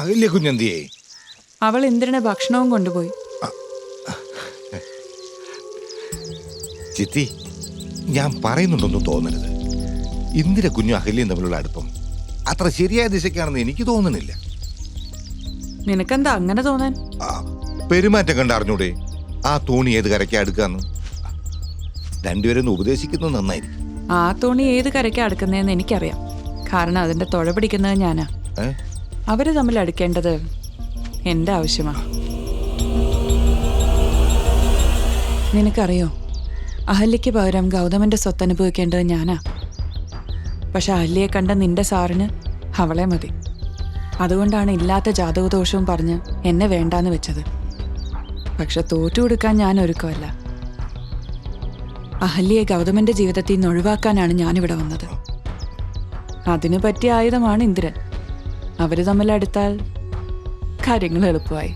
അകല്യ കുഞ്ഞെന്തിയേ അവൾ ഇന്ദ്രനെ ഭക്ഷണവും കൊണ്ടുപോയി. ചിത്തി ഞാൻ പറയുന്നുണ്ടൊന്നും തോന്നരുത്. ഇന്ദിര കുഞ്ഞു അഹല്യം തമ്മിലുള്ള അടുപ്പം അത്ര ശരിയായ ദിശയ്ക്കാണെന്ന് എനിക്ക് തോന്നുന്നില്ല നിനക്കെന്താ അങ്ങനെ തോന്നാൻ? ആ, പെരുമാറ്റം കണ്ട അറിഞ്ഞൂടെ ആ തോണി ഏത് കരയ്ക്കാ എടുക്കാന്ന്? രണ്ടുപേരും ഒന്ന് ഉപദേശിക്കുന്നത് നന്നായിരിക്കും. ആ തോണി ഏത് കരയ്ക്കാ അടുക്കുന്നതെന്ന് എനിക്കറിയാം. കാരണം അതിന്റെ തുഴ പിടിക്കുന്നത് ഞാനാ. ഏ? അവർ തമ്മിൽ അടുക്കേണ്ടത് എന്റെ ആവശ്യമാ. നിനക്കറിയോ? അഹല്യയ്ക്ക് പകരം ഗൗതമന്റെ സ്വത്ത് അനുഭവിക്കേണ്ടത് ഞാനാ. പക്ഷെ അഹല്യയെ കണ്ട നിന്റെ സാറിന് അവളെ മതി. അതുകൊണ്ടാണ് ഇല്ലാത്ത ജാതകദോഷവും പറഞ്ഞ് എന്നെ വേണ്ടാന്ന് വെച്ചത്. പക്ഷെ തോറ്റു കൊടുക്കാൻ ഞാൻ ഒരുക്കമല്ല. അഹല്യയെ ഗൗതമന്റെ ജീവിതത്തിൽ നിന്ന് ഒഴിവാക്കാനാണ് ഞാനിവിടെ വന്നത്. അതിനു പറ്റിയ ആയുധമാണ് ഇന്ദ്രൻ. അവർ തമ്മിൽ അടുത്താൽ കാര്യങ്ങൾ എളുപ്പമായി.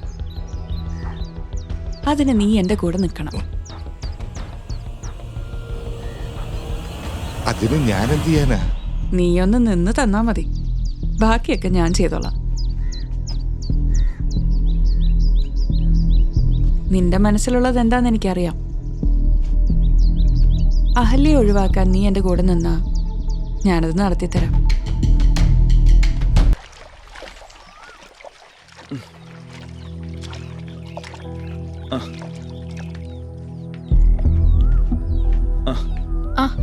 അതിന് നീ എന്റെ കൂടെ നിൽക്കണം. അതിന് ഞാൻ എന്ത് ചെയ്യാനാ ഒന്ന് നിന്ന് തന്നാ മതി. ബാക്കിയൊക്കെ ഞാൻ ചെയ്തോളാം. നിന്റെ മനസ്സിലുള്ളത് എന്താന്ന് എനിക്കറിയാം. അഹല്യെ ഒഴിവാക്കാൻ നീ എന്റെ കൂടെ നിന്നാ ഞാനത് നടത്തിത്തരാം. ആ.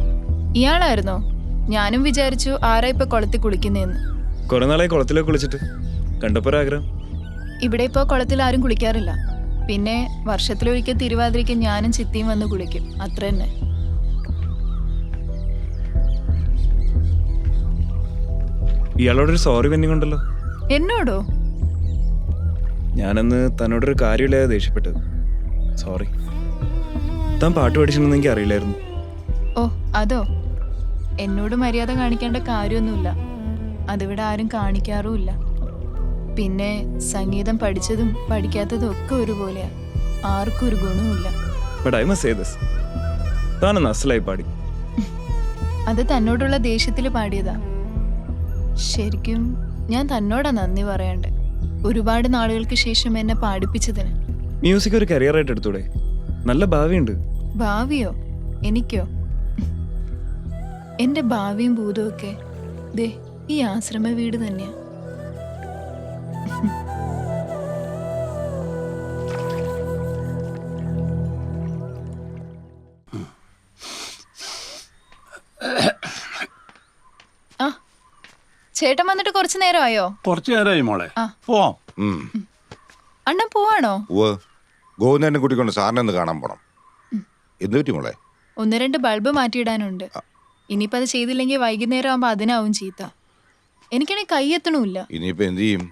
ഇയാളായിരുന്നോ? ഞാനും വിചാരിച്ചു ആരാ ഇപ്പൊ കുളത്തിൽ കുളിക്കുന്നേന്ന്. കുറെ നാളായി കുളത്തിലേ കുളിച്ചിട്ട്. കണ്ടപ്പോ ആഗ്രഹം. ഇവിടെ ഇപ്പൊ കുളത്തിൽ ആരും കുളിക്കാറില്ല. പിന്നെ വർഷത്തിലൊരിക്കൽ തിരുവാതിരയ്ക്ക് ഞാനും ചിത്തിയും വന്ന് കുളിക്കും. അത്ര തന്നെ. ഇയാളോടൊരു സോറി പെൻഡിങ് ഉണ്ടല്ലോ എന്നോടോ? ഞാനന്ന് തന്നോടൊരു കാര്യമില്ലാതെ ദേഷ്യപ്പെട്ടത്. സോറി താൻ പാട്ട് പഠിച്ചിട്ടുണ്ടെന്ന് എനിക്ക് അറിയില്ലായിരുന്നു. ഓ അതോ? എന്നോട് മര്യാദ കാണിക്കേണ്ട കാര്യമൊന്നുമില്ല. അതിവിടെ ആരും കാണിക്കാറുമില്ല. പിന്നെ സംഗീതം പഠിച്ചതും പഠിക്കാത്തതും ഒക്കെ ഒരുപോലെയാ. ആർക്കും ഒരു ഗുണവുമില്ല. പാടി. അത് തന്നോടുള്ള ദേഷ്യത്തിൽ പാടിയതാ. ശരിക്കും ഞാൻ തന്നോടാ നന്ദി പറയണ്ടേ. ഒരുപാട് നാളുകൾക്ക് ശേഷം എന്നെ പാടിപ്പിച്ചതിന്. മ്യൂസിക് ഒരു കരിയർ ആയിട്ട് എടുത്തൂടെ? നല്ല ഭാവിയുണ്ട്. ഭാവിയോ? എനിക്കോ? എന്റെ ഭാവിയും ഭൂതവും ഒക്കെ ദേ ഈ ആശ്രമ വീട് തന്നെയാ. ആ ചേട്ടൻ വന്നിട്ട് കുറച്ചു നേരമായോ? കുറച്ചു നേരമായി മോളെ. പോവാം അണ്ണൻ പോവാണോ? ഗോവിന്ദനെ കൂട്ടിക്കൊണ്ട് സാറിനെ ഒന്ന് കാണാൻ പോണം. എന്ത് പറ്റി മോളെ? ഒന്ന് രണ്ട് ബൾബ് മാറ്റിയിടാനുണ്ട്. ഇനിയിപ്പോൾ അത് ചെയ്തില്ലെങ്കിൽ വൈകുന്നേരം ആകുമ്പോൾ അതിനാവും ചീത്ത. എനിക്കാണെങ്കിൽ കൈ എത്തണമില്ല. ഇനിയിപ്പോ എന്ത് ചെയ്യും?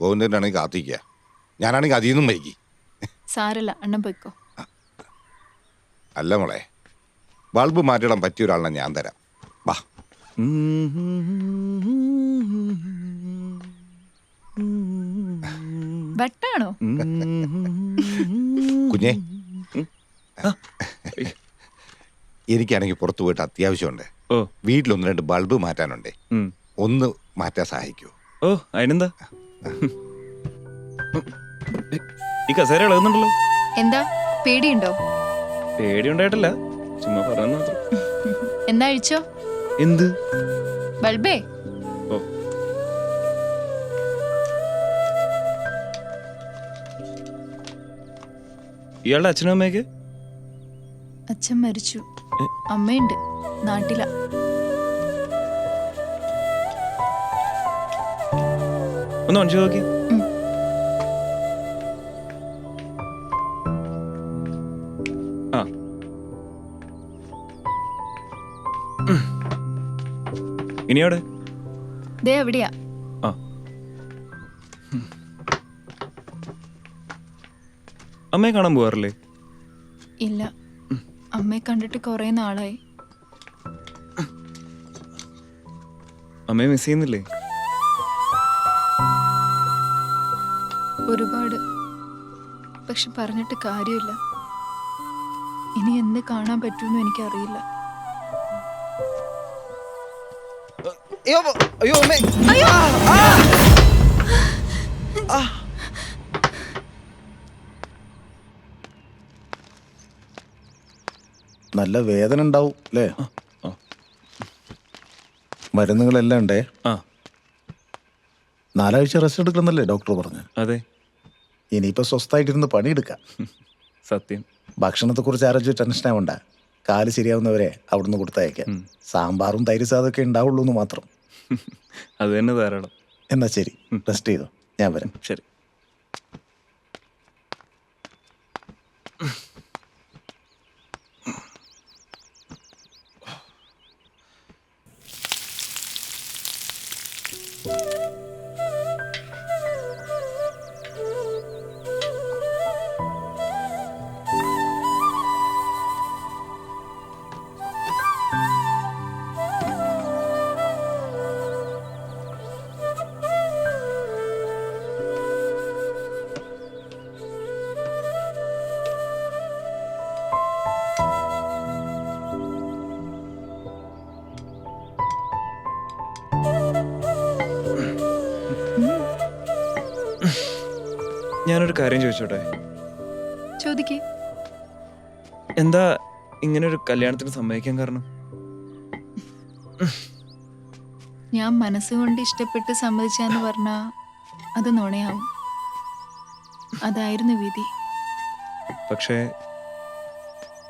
ഗോവിന്ദനാണെങ്കിൽ കാത്തിക്ക ഞാനാണെങ്കിൽ അതിൽ നിന്നും വൈകി. സാരല്ല അണ്ണൻ പൊയ്ക്കോ. അല്ല മോളെ ബൾബ് മാറ്റിടാൻ പറ്റിയ ഒരാളിനെ ഞാൻ തരാം. വാ. വെട്ടാണോ കുഞ്ഞേ. എനിക്കാണെങ്കിൽ പുറത്തു പോയിട്ട് അത്യാവശ്യമുണ്ട്. ഓ. വീട്ടിൽ ഒന്ന് രണ്ട് ബൾബ് മാറ്റാനുണ്ട്. ഒന്ന് മാറ്റാൻ സഹായിക്കൂ. ഓ അതിനെന്താ? ഈ കസേര ഇളകുന്നുണ്ടല്ലോ. എന്താ? പേടിയുണ്ടോ? പേടിയുണ്ടായിട്ടല്ല. ചുമ്മാ പറഞ്ഞു മാത്രം. എന്നാ അഴിച്ചോ? എന്ത്? ബൾബേ. ഇയാളുടെ അച്ഛനും അമ്മയൊക്കെ? അച്ഛൻ മരിച്ചു. അമ്മയുണ്ട്. നാട്ടില. ഒന്ന് മനുഷ്യ നോക്കി. ആ. ഉം. ദേ എവിടെയാ അമ്മയെ കാണാൻ പോവാറില്ലേ? ഇല്ല. അമ്മയെ കണ്ടിട്ട് കുറെ നാളായി. അമ്മയെ മിസ് ചെയ്യുന്നില്ലേ? ഒരുപാട്. പക്ഷെ പറഞ്ഞിട്ട് കാര്യമില്ല. ഇനി എന്ത് കാണാൻ പറ്റുമെന്ന് എനിക്കറിയില്ല. അയ്യോ അയ്യോ അമ്മേ. നല്ല വേദന ഉണ്ടാവും അല്ലേ? മരുന്നുകളെല്ലാം ഉണ്ടേ? ആ. നാലാഴ്ച റെസ്റ്റ് എടുക്കണമെന്നല്ലേ ഡോക്ടർ പറഞ്ഞു? അതെ. ഇനിയിപ്പോൾ സ്വസ്ഥമായിട്ടിരുന്ന് പണിയെടുക്കാം. സത്യം. ഭക്ഷണത്തെ കുറിച്ച് ആരോഗ്യ ടെൻഷൻ ആവണ്ട. കാൽ ശരിയാവുന്നവരെ അവിടുന്ന് കൊടുത്തയക്കാം. സാമ്പാറും തൈര് സാധമൊക്കെ ഉണ്ടാവുള്ളൂ എന്ന് മാത്രം. അത് തന്നെ ധാരാളം. എന്നാ ശരി. റെസ്റ്റ് ചെയ്തോ. ഞാൻ വരാം. ശരി. ഞാനൊരു കാര്യം ചോദിച്ചോട്ടെ? ചോദിക്കേ. എന്താ ഇങ്ങനെ ഒരു കല്യാണത്തിന് സമ്മതിക്കാൻ കാരണം? ഞാൻ മനസ്സുകൊണ്ട് ഇഷ്ടപ്പെട്ട് സമ്മതിച്ചാന്ന് പറഞ്ഞാ അത് നുണയാവും. അതായിരുന്നു വിധി. പക്ഷേ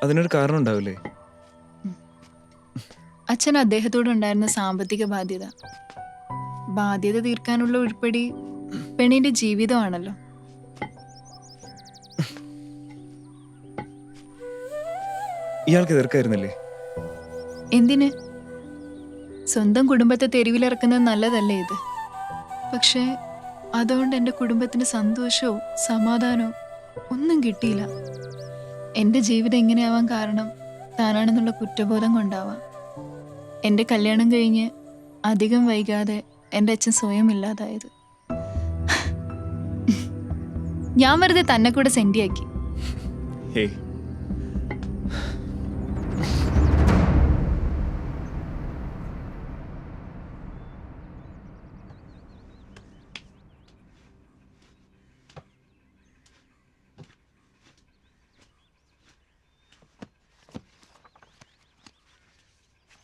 അതിനൊരു കാരണം ഉണ്ടാവില്ലേ? അച്ഛൻ അദ്ദേഹത്തോടുണ്ടായിരുന്ന സാമ്പത്തിക ബാധ്യത. ബാധ്യത തീർക്കാനുള്ള ഉൾപ്പെടി പെണ്ണിന്റെ ജീവിതമാണല്ലോ. ഇയാൾക്ക് എതിർക്കായിരുന്നില്ലേ? എന്തിന്? സ്വന്തം കുടുംബത്തെ തെരുവിലിറക്കുന്നത് നല്ലതല്ലേ ഇത്? പക്ഷേ അതുകൊണ്ട് എന്റെ കുടുംബത്തിന് സന്തോഷവും സമാധാനവും ഒന്നും കിട്ടിയില്ല. എന്റെ ജീവിതം എങ്ങനെയാവാൻ കാരണം താനാണെന്നുള്ള കുറ്റബോധം കൊണ്ടാവാം. എന്റെ കല്യാണം കഴിഞ്ഞ് അധികം വൈകാതെ എന്റെ അച്ഛൻ സ്വയം ഇല്ലാതായത്. ഞാൻ വെറുതെ തന്നെ കൂടെ സെന്റിയാക്കി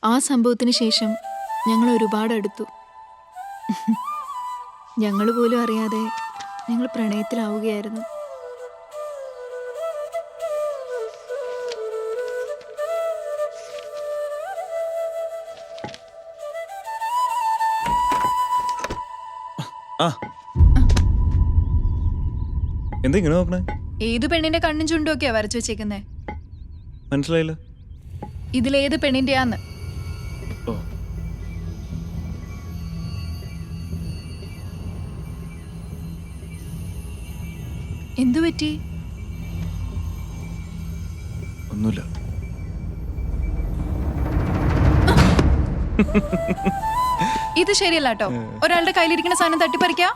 ആ സംഭവത്തിന് ശേഷം ഞങ്ങൾ ഒരുപാട് അടുത്തു. ഞങ്ങൾ പോലും അറിയാതെ ഞങ്ങൾ പ്രണയത്തിലാവുകയായിരുന്നു. എന്താ ഇങ്ങനെ നോക്കണേ? ഏത് പെണ്ണിന്റെ കണ്ണും ചുണ്ടും ഒക്കെയാ വരച്ചു വെച്ചേക്കുന്നേ? മനസ്സിലായില്ല. ഇതിലേത് പെണ്ണിന്റെയാന്ന്? എന്തു പറ്റി? ഒന്നുമില്ല. ഇത് ശരിയല്ല കേട്ടോ. ഒരാളുടെ കയ്യിലിരിക്കുന്ന സാധനം തട്ടിപ്പറിക്കാ?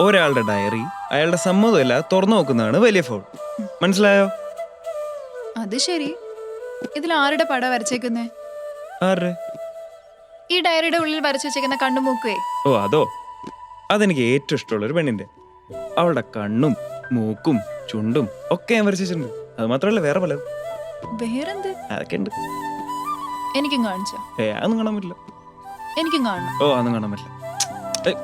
ഒരാളുടെ ഡയറി അയാളുടെ സമ്മതമല്ല തുറന്നു നോക്കുന്നതാണ് വലിയ ഫോൾ മനസ്സിലായോ? അത് ശരി. ഇതിൽ ആരുടെ പടം വരച്ചേക്കുന്നേ? ആരുടെ? ഈ ഡയറിയുടെ ഉള്ളിൽ വരച്ചു വെച്ചേക്കുന്ന കണ്ണുമൂക്കുവേ. ഓ അതോ? അതെനിക്ക് ഏറ്റവും ഇഷ്ടമുള്ള ഒരു പെണ്ണിന്റെ. അവളുടെ കണ്ണും മൂക്കും ചുണ്ടും ഒക്കെ ഞാൻ വരച്ചിട്ടുണ്ട്. അത് മാത്രമല്ല വേറെ പല വേറെന്ത്? അതൊക്കെ ഉണ്ട്. എനിക്കും കാണിച്ചോ? ഏ അതൊന്നും കാണാൻ പറ്റില്ല. എനിക്കും കാണണം. ഓ അതൊന്നും കാണാൻ പറ്റില്ല. ഏയ്,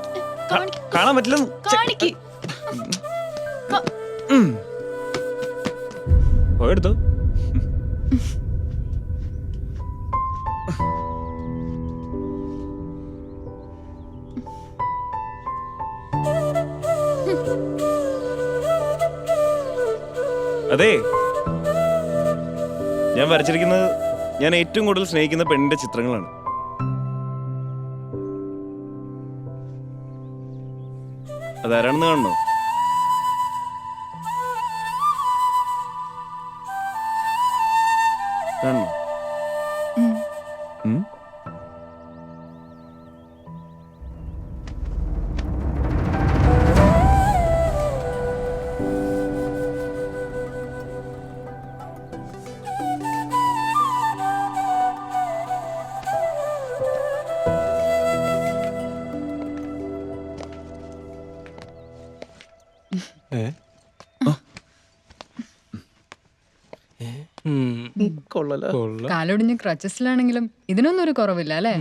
കാണി- കാണാൻ പറ്റില്ല. കാണിക്ക്. പോയെടുത്തോ അതെ. ഞാൻ വരച്ചിരിക്കുന്നത് ഞാൻ ഏറ്റവും കൂടുതൽ സ്നേഹിക്കുന്ന പെണ്ണിന്റെ ചിത്രങ്ങളാണ്. അതാരാണെന്ന് കാണണോ കൊള്ളല. കൊള്ള. കാലൊടിഞ്ഞ് ക്രച്ചസിലാണെങ്കിലും ഇതിനൊന്നും ഒരു കുറവില്ല അല്ലേ?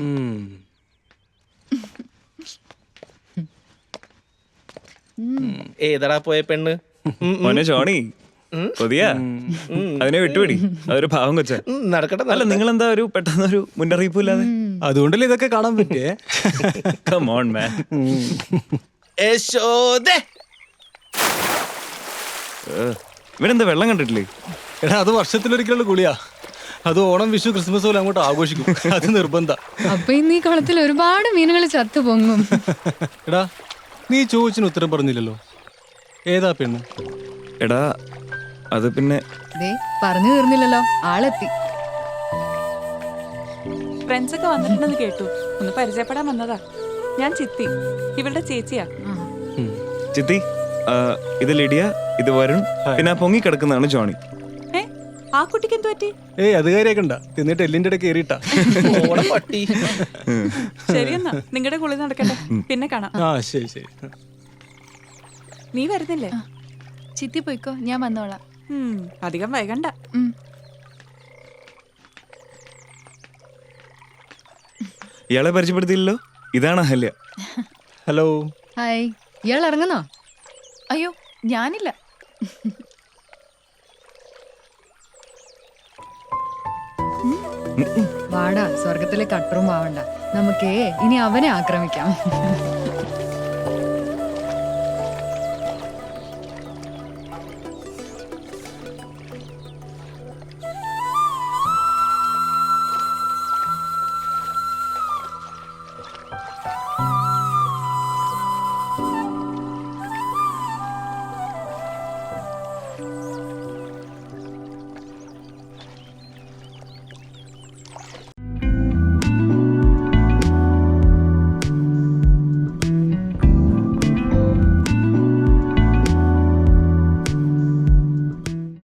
ഏതടാ പോയ പെണ്ണ്? മോനെ ചോണി കൊതിയാ. അതിനെ വിട്ടുപിടി. അതൊരു ഭാവം കൊച്ച. നടക്കട്ടെ അല്ല നിങ്ങൾ എന്താ ഒരു പെട്ടെന്ന് ഒരു മുന്നറിയിപ്പ് ഇല്ലാതെ അതുകൊണ്ടല്ലേ ഇതൊക്കെ കാണാൻ പറ്റിയേ? കം ഓൺ മാൻ യശോദേ! ഇവനെന്താ വെള്ളം കണ്ടിട്ടില്ലേ? എടാ അത് വർഷത്തിലൊരിക്കലുള്ള കുളിയാ അത് ഓണം വിഷു ക്രിസ്മസ് പോലെ അങ്ങോട്ട് ആഘോഷിക്കും. അത് നിർബന്ധ. അപ്പൊ ഇന്ന് ഈ കുളത്തിൽ ഒരുപാട് മീനുകൾ ചത്തു പൊങ്ങും. എടാ നീ ചോദിച്ചിന് ഉത്തരം പറഞ്ഞില്ലല്ലോ. ഏതാ പെണ്ണ്? എടാ അത് പിന്നെ ദേ പറഞ്ഞു തീർന്നില്ലല്ലോ. ആളെത്തി. ഫ്രണ്ട്സ് ഒക്കെ വന്നിട്ടുണ്ടെന്ന് കേട്ടു. ഒന്ന് പരിചയപ്പെടാൻ വന്നതാ. ഞാൻ ചിത്തി. ഇവളുടെ ചേച്ചിയാ. ചിത്തി? ഇത് ലിഡിയ ഇത് വരുൺ. പിന്നെ ആ പൊങ്ങി കിടക്കുന്നതാണ് ജോണി. ഏ ആ കുട്ടിക്ക് എന്ത് പറ്റി? ഏയ് അത് കാര്യാക്കണ്ട തിന്നിട്ട് എല്ലിന്റെ ഇടയ്ക്ക് കയറിയിട്ടാ. ശരിയെന്നാ നിങ്ങളുടെ കുളി നടക്കട്ടെ. പിന്നെ കാണാം. ആ ശരി ശരി. നീ വരുന്നില്ലേ? ചിത്തി പോയിക്കോ ഞാൻ വന്നോളാം. ഉം, അധികം വൈകണ്ട. ഉം. ഇയാളെ പരിചയപ്പെടുത്തിയില്ലല്ലോ? ഇതാണ് അഹല്യ. ഹലോ ഹായ് ഇയാൾ ഇറങ്ങുന്നോ? അയ്യോ ഞാനില്ല. വാടാ സ്വർഗത്തിലെ കട്ടറും ആവണ്ട നമുക്കേ ഇനി അവനെ ആക്രമിക്കാം.